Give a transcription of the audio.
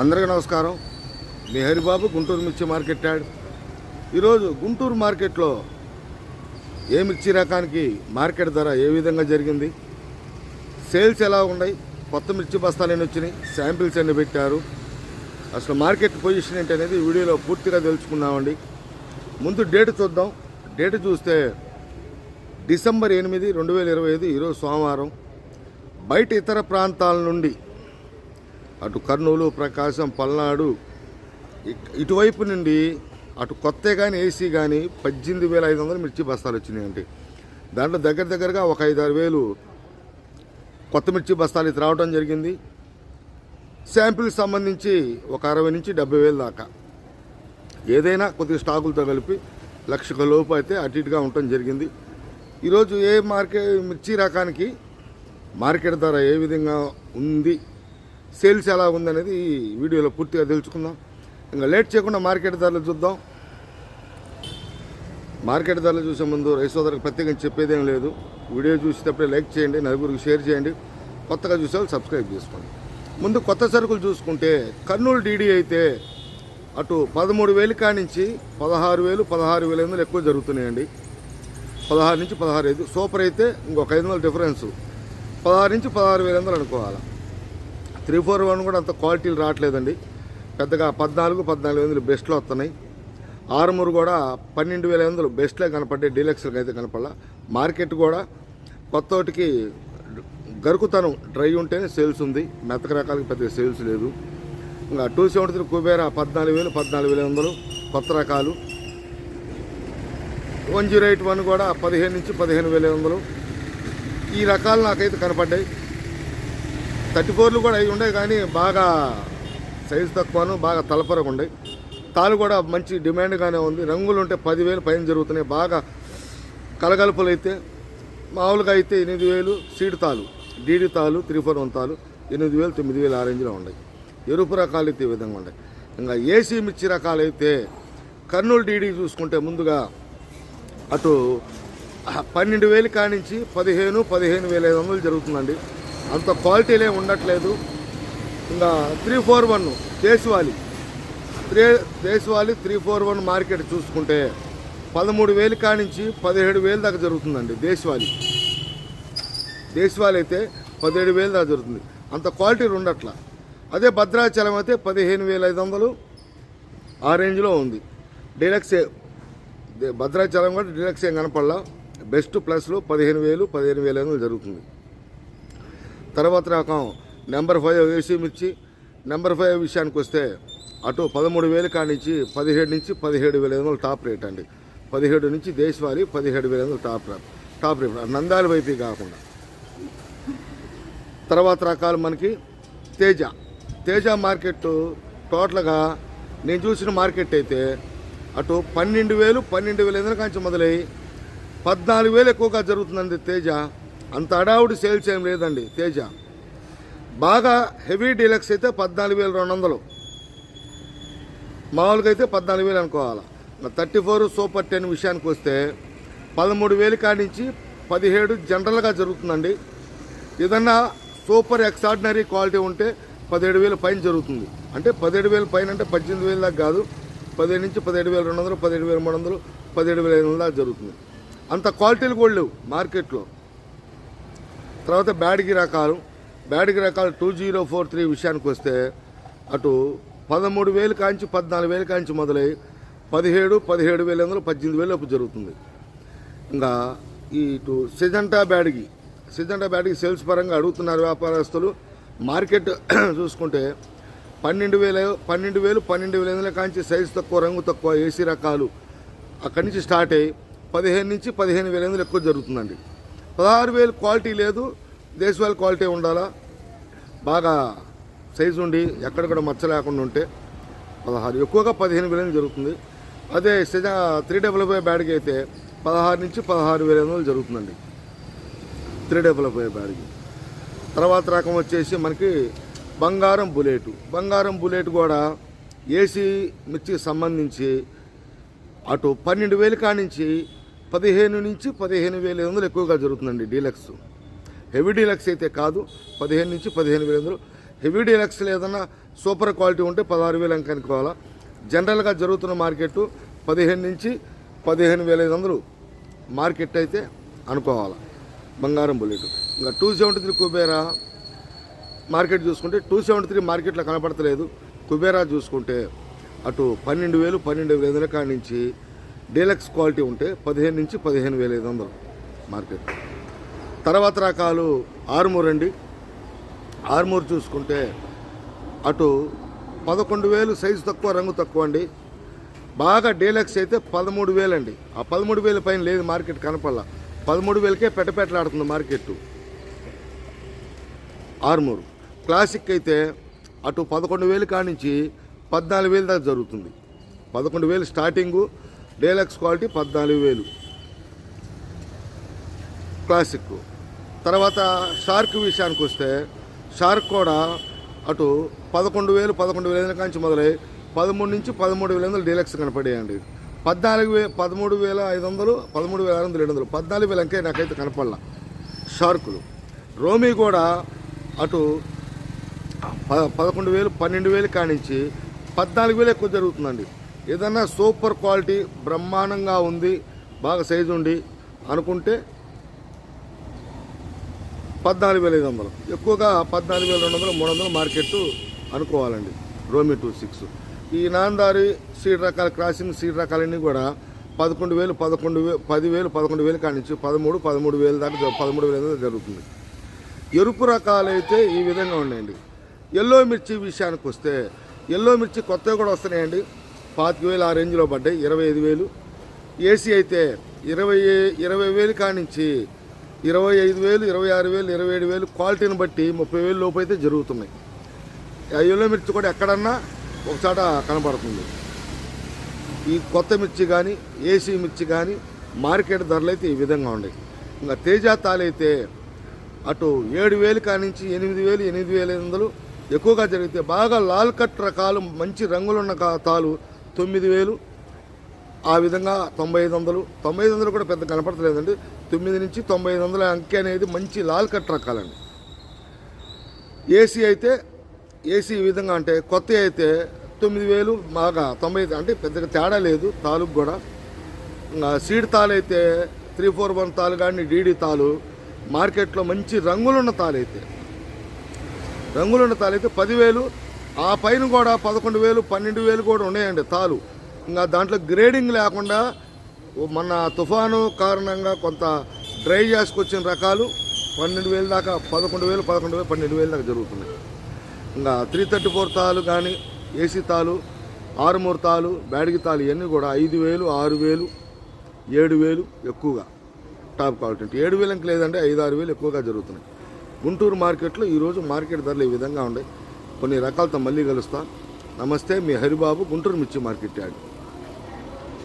అందరికీ నమస్కారం. మీ బాబు గుంటూరు మిర్చి మార్కెట్ యాడ్. ఈరోజు గుంటూరు మార్కెట్లో ఏ మిర్చి రకానికి మార్కెట్ ధర ఏ విధంగా జరిగింది? సేల్స్ ఎలా ఉన్నాయి? కొత్త మిర్చి బస్తాలు ఎన్ని వచ్చినాయి? శాంపిల్స్ ఎన్ని పెట్టారు? అసలు మార్కెట్ పొజిషన్ ఏంటి అనేది వీడియోలో పూర్తిగా తెలుసుకున్నామండి ముందు డేట్ చూద్దాం. డేట్ చూస్తే డిసెంబర్ ఎనిమిది రెండు వేల ఇరవై ఐదు ఈరోజు సోమవారం. బయట ఇతర ప్రాంతాల నుండి అటు కర్నూలు ప్రకాశం పల్నాడు ఇటువైపు నుండి అటు కొత్త కానీ ఏసీ కానీ పద్దెనిమిది వేల ఐదు వందలు మిర్చి బస్తాలు వచ్చినాయండి. దాంట్లో దగ్గర దగ్గరగా ఒక ఐదారు వేలు కొత్త మిర్చి బస్తాలు ఇది రావడం జరిగింది. శాంపిల్ సంబంధించి ఒక అరవై నుంచి డెబ్బై వేలు దాకా. ఏదైనా కొద్దిగా స్టాకులతో కలిపి లక్షకు లోపు అయితే అటు ఇటుగా ఉండటం జరిగింది. ఈరోజు ఏ మార్కెట్ మిర్చి రకానికి మార్కెట్ ధర ఏ విధంగా ఉంది సేల్స్ ఎలా ఉందనేది ఈ వీడియోలో పూర్తిగా తెలుసుకుందాం. ఇంకా లేట్ చేయకుండా మార్కెట్ ధరలు చూద్దాం. మార్కెట్ ధరలు చూసే ముందు రైతు సోదరికి ప్రత్యేకంగా చెప్పేదేం లేదు. వీడియో చూసేటప్పుడే లైక్ చేయండి నలుగురికి షేర్ చేయండి. కొత్తగా చూసే వాళ్ళు సబ్స్క్రైబ్ చేసుకోండి. ముందు కొత్త సరుకులు చూసుకుంటే కర్నూలు డీడీ అయితే అటు పదమూడు వేలు కానించి పదహారు వేలు పదహారు వేల ఐదు ఎక్కువ జరుగుతున్నాయండి. పదహారు నుంచి పదహారు ఐదు. సూపర్ అయితే ఇంకొక ఐదు వందల డిఫరెన్స్. పదహారు నుంచి పదహారు వేల అనుకోవాలి. త్రీ ఫోర్ వన్ కూడా అంత క్వాలిటీలు రావట్లేదండి. పెద్దగా పద్నాలుగు పద్నాలుగు వందలు బెస్ట్లో వస్తున్నాయి. ఆరుమూరు కూడా పన్నెండు వేల వందలు బెస్ట్లే కనపడ్డాయి డీలక్స్లకు అయితే కనపడాల. మార్కెట్ కూడా కొత్తటికి గరుకుతనం డ్రై ఉంటేనే సేల్స్ ఉంది. మెత్తక రకాలకి పెద్దగా సేల్స్ లేదు. ఇంకా టూ సెవెంటీ త్రీ కుబేరా పద్నాలుగు వేలు పద్నాలుగు వేల వందలు కొత్త రకాలు. వన్ జీరో ఎయిట్ వన్ కూడా పదిహేను నుంచి పదిహేను వేల వందలు. ఈ రకాలు నాకైతే కనపడ్డాయి. థర్టీ ఫోర్లు కూడా అవి ఉండే కానీ బాగా సైజు తక్కువను బాగా తలపరగా ఉండే. తాలు కూడా మంచి డిమాండ్గానే ఉంది. రంగులు ఉంటే పదివేలు పైన జరుగుతున్నాయి. బాగా కలగలుపులు అయితే మామూలుగా అయితే ఎనిమిది వేలు సీడ్ తాలు డీడీ తాలు త్రీ ఫోర్ వన్ తాలు ఎనిమిది వేలు తొమ్మిది వేలు ఆ రేంజ్లో ఉన్నాయి. ఎరుపు రకాలు అయితే ఈ విధంగా ఉన్నాయి. ఇంకా ఏసీ మిర్చి రకాలు అయితే కర్నూలు డీడీ చూసుకుంటే ముందుగా అటు పన్నెండు వేలు కానించి పదిహేను పదిహేను వేల ఐదు వందలు జరుగుతుందండి. అంత క్వాలిటీలే ఉండట్లేదు. ఇంకా త్రీ ఫోర్ వన్ దేశవాళి త్రీ దేశవాళి త్రీ ఫోర్ వన్ మార్కెట్ చూసుకుంటే పదమూడు వేలు కానించి పదిహేడు వేలు దాకా జరుగుతుందండి దేశవాళి దేశవాళి అయితే పదిహేడు వేలు దాకా జరుగుతుంది. అంత క్వాలిటీ ఉండట్ల. అదే భద్రాచలం అయితే పదిహేను వేల ఐదు వందలు ఆ రేంజ్లో ఉంది. డీలక్స్ భద్రాచలం కూడా డీలక్స్ ఏం కనపడలా. బెస్ట్ ప్లస్లో పదిహేను వేలు పదిహేను వేల ఐదు వందలు జరుగుతుంది. తర్వాత రకం నెంబర్ ఫైవ్ ఏసీ మిర్చి నెంబర్ ఫైవ్ విషయానికి వస్తే అటు పదమూడు వేలు కానించి పదిహేడు నుంచి పదిహేడు వేల ఐదు వందలు టాప్ రేట్ అండి. పదిహేడు నుంచి దేశవాళి పదిహేడు వేల ఐదు టాప్ టాప్ రేట్. నందాల వైపు కాకుండా. తర్వాత రకాలు మనకి తేజ. తేజ మార్కెట్ టోటల్గా నేను చూసిన మార్కెట్ అయితే అటు పన్నెండు వేలు పన్నెండు వేల ఐదు కాంచి మొదలై పద్నాలుగు వేలు ఎక్కువగా జరుగుతుందండి తేజ. అంత అడావుడి సేల్స్ ఏం లేదండి తేజ. బాగా హెవీ డీలక్స్ అయితే పద్నాలుగు వేల రెండు వందలు. మామూలుగా అయితే పద్నాలుగు వేలు అనుకోవాలి. థర్టీ ఫోర్ సూపర్ టెన్ విషయానికి వస్తే పదమూడు వేలు కానించి పదిహేడు జనరల్గా జరుగుతుందండి. ఏదన్నా సూపర్ ఎక్స్ట్రాడినరీ క్వాలిటీ ఉంటే పదిహేడు వేలు పైన జరుగుతుంది. అంటే పదిహేడు వేలు పైన అంటే పద్దెనిమిది వేలు దాకా కాదు. పదిహేడు నుంచి పదిహేడు వేల రెండు వందలు పదిహేడు వేల మూడు వందలు పదిహేడు వేల ఐదు వందల దాకా జరుగుతుంది. అంత క్వాలిటీలు కూడా లేవు మార్కెట్లో. తర్వాత బ్యాడ్గి రకాలు. బ్యాడ్గి రకాలు టూ జీరో ఫోర్ త్రీ విషయానికి వస్తే అటు పదమూడు వేలు కాంచి పద్నాలుగు వేలు కాంచి మొదలై పదిహేడు పదిహేడు వేల వందలు పద్దెనిమిది వేలు జరుగుతుంది. ఇంకా ఇటు Syngenta Byadgi Syngenta Byadgi sales పరంగా అడుగుతున్నారు వ్యాపారస్తులు. మార్కెట్ చూసుకుంటే పన్నెండు వేల పన్నెండు వేలు పన్నెండు వేల వందల కాంచి సైజు తక్కువ రంగు తక్కువ ఏసీ రకాలు అక్కడి నుంచి స్టార్ట్ అయ్యి పదిహేను నుంచి పదిహేను వేల వందలు ఎక్కువ జరుగుతుందండి. పదహారు వేలు క్వాలిటీ లేదు. దేశవాళి క్వాలిటీ ఉండాలా? బాగా సైజు ఉండి ఎక్కడెక్కడ కూడా మచ్చ లేకుండా ఉంటే పదహారు. ఎక్కువగా పదిహేను వేలు జరుగుతుంది. అదే సిజ త్రీ డబుల్ ఫైవ్ బ్యాడ్కి అయితే పదహారు నుంచి పదహారు వేల వందలు జరుగుతుందండి. త్రీ డబుల్ ఫైవ్ బ్యాడ్కి తర్వాత రకం వచ్చేసి మనకి బంగారం బుల్లెట్. బంగారం బుల్లెట్ కూడా ఏసీ మిర్చికి సంబంధించి అటు పన్నెండు వేలు కానించి పదిహేను నుంచి పదిహేను వేల ఐదు వందలు ఎక్కువగా జరుగుతుందండి డీలక్స్. హెవీ డీలక్స్ అయితే కాదు పదిహేను నుంచి పదిహేను వేల వందలు. హెవీ డీలక్స్లో ఏదన్నా సూపర్ క్వాలిటీ ఉంటే పదహారు వేలు అంకానికి అనుకోవాలా జనరల్గా జరుగుతున్న మార్కెట్ పదిహేను నుంచి పదిహేను వేల ఐదు వందలు మార్కెట్ అయితే అనుకోవాలి. బంగారం బుల్లెట్. ఇంకా two seventy three Kubera market చూసుకుంటే టూ సెవెంటీ త్రీ మార్కెట్లో కనపడతలేదు. కుబేరా చూసుకుంటే అటు పన్నెండు వేలు పన్నెండు వేల ఐదు వందల కాడి నుంచి డీలక్స్ క్వాలిటీ ఉంటే పదిహేను నుంచి పదిహేను వేల ఐదు వందలు మార్కెట్. తర్వాత రకాలు ఆర్మూర్ అండి ఆర్మూర్ చూసుకుంటే అటు పదకొండు వేలు సైజు తక్కువ రంగు తక్కువ అండి. బాగా డీలక్స్ అయితే పదమూడు వేలు అండి ఆ పదమూడు వేల పైన లేదు మార్కెట్ కనపడాల. పదమూడు వేలకే పెట్టపెట్టలాడుతుంది మార్కెట్ ఆర్మూర్. క్లాసిక్ అయితే అటు పదకొండు వేలు కానించి పద్నాలుగు వేలు దాకా జరుగుతుంది. పదకొండు వేలు స్టార్టింగు డీలక్స్ క్వాలిటీ పద్నాలుగు వేలు. క్లాసిక్. తర్వాత షార్క్ విషయానికి వస్తే షార్క్ కూడా అటు పదకొండు వేలు పదకొండు వేల నుంచి మొదలై పదమూడు నుంచి పదమూడు వేల వందలు డీలక్స్ కనపడేయండి. పద్నాలుగు వే పదమూడు వేల ఐదు వందలు పదమూడు వేల ఆరు వందలు ఏడు వందలు పద్నాలుగు వేల అంకే నాకైతే కనపడలా షార్కులు. రోమీ కూడా అటు ప పదకొండు వేలు పన్నెండు వేలు కానించి పద్నాలుగు వేలు ఎక్కువ జరుగుతుందండి. ఏదన్నా సూపర్ క్వాలిటీ బ్రహ్మాండంగా ఉంది బాగా సైజు ఉండి అనుకుంటే పద్నాలుగు వేల ఐదు వందలు. ఎక్కువగా పద్నాలుగు వేల రెండు వందలు మూడు వందలు మార్కెట్ అనుకోవాలండి. రోమి టూ సిక్స్. ఈ నాందారి సీడ్ రకాల క్రాసింగ్ సీడ్ రకాలన్నీ కూడా పదకొండు వేలు పదకొండు వేలు పదివేలు పదకొండు వేలు కానించి పదమూడు పదమూడు వేలు దాకా పదమూడు వేల దాకా జరుగుతుంది. ఎరుపు రకాలైతే ఈ విధంగా ఉన్నాయండి. ఎల్లో మిర్చి విషయానికి వస్తే ఎల్లో మిర్చి కొత్తవి కూడా వస్తున్నాయండి. పాతిక వేలు ఆ రేంజ్లో పడ్డాయి ఇరవై ఐదు వేలు. ఏసీ అయితే ఇరవై ఇరవై వేలు కానించి ఇరవై ఐదు వేలు ఇరవై ఆరు వేలు ఇరవై ఏడు వేలు క్వాలిటీని బట్టి ముప్పై వేలు లోపు అయితే జరుగుతున్నాయి. ఆ మిర్చి కూడా ఎక్కడన్నా ఒకసాట కనబడుతుంది ఈ కొత్త మిర్చి కానీ ఏసీ మిర్చి కానీ మార్కెట్ ధరలు అయితే ఈ విధంగా ఉన్నాయి. ఇంకా తేజ తాలైతే అటు ఏడు వేలు కానించి ఎనిమిది వేలు ఎనిమిది వేల ఐదు వందలు ఎక్కువగా జరిగితే బాగా లాల్ కట్ రకాలు మంచి రంగులున్న కా- తాలు తొమ్మిది వేలు. ఆ విధంగా తొంభై ఐదు వందలు. తొంభై ఐదు వందలు కూడా పెద్ద కనపడతలేదండి. తొమ్మిది నుంచి తొంభై ఐదు వందల అంకె అనేది మంచి లాల్ కట్ రకాలండి. ఏసీ అయితే ఏసీ విధంగా అంటే కొత్త అయితే తొమ్మిది వేలు బాగా తొంభై అంటే పెద్దగా తేడా లేదు తాలూకు కూడా. ఇంకా సీడ్ తాలు అయితే త్రీ ఫోర్ వన్ తాలు కానీ డీడీ తాలు మార్కెట్లో మంచి రంగులున్న తాలు అయితే. రంగులున్న తాలు అయితే పదివేలు ఆ పైన కూడా పదకొండు వేలు పన్నెండు వేలు కూడా ఉన్నాయండి తాలు ఇంకా దాంట్లో గ్రేడింగ్ లేకుండా మన తుఫాను కారణంగా కొంత డ్రై చేసుకొచ్చిన రకాలు పన్నెండు వేలు దాకా పదకొండు వేలు పదకొండు వేలు పన్నెండు వేలు దాకా జరుగుతున్నాయి. ఇంకా త్రీ థర్టీ ఫోర్ తాలు కానీ ఏసీ తాలు ఆరుమూరు తాలు బ్యాడిగి తాలు ఇవన్నీ కూడా ఐదు వేలు ఆరు వేలు ఏడు వేలు ఎక్కువగా. టాప్ క్వాలిటీ ఏడు వేలు లేదంటే ఐదు ఆరు వేలు ఎక్కువగా జరుగుతున్నాయి. గుంటూరు మార్కెట్లో ఈరోజు మార్కెట్ ధరలు ఈ విధంగా ఉన్నాయి. కొన్ని రకాలతో మళ్ళీ కలుస్తా. నమస్తే మీ హరిబాబు గుంటూరు మిర్చి మార్కెట్ యాడ్.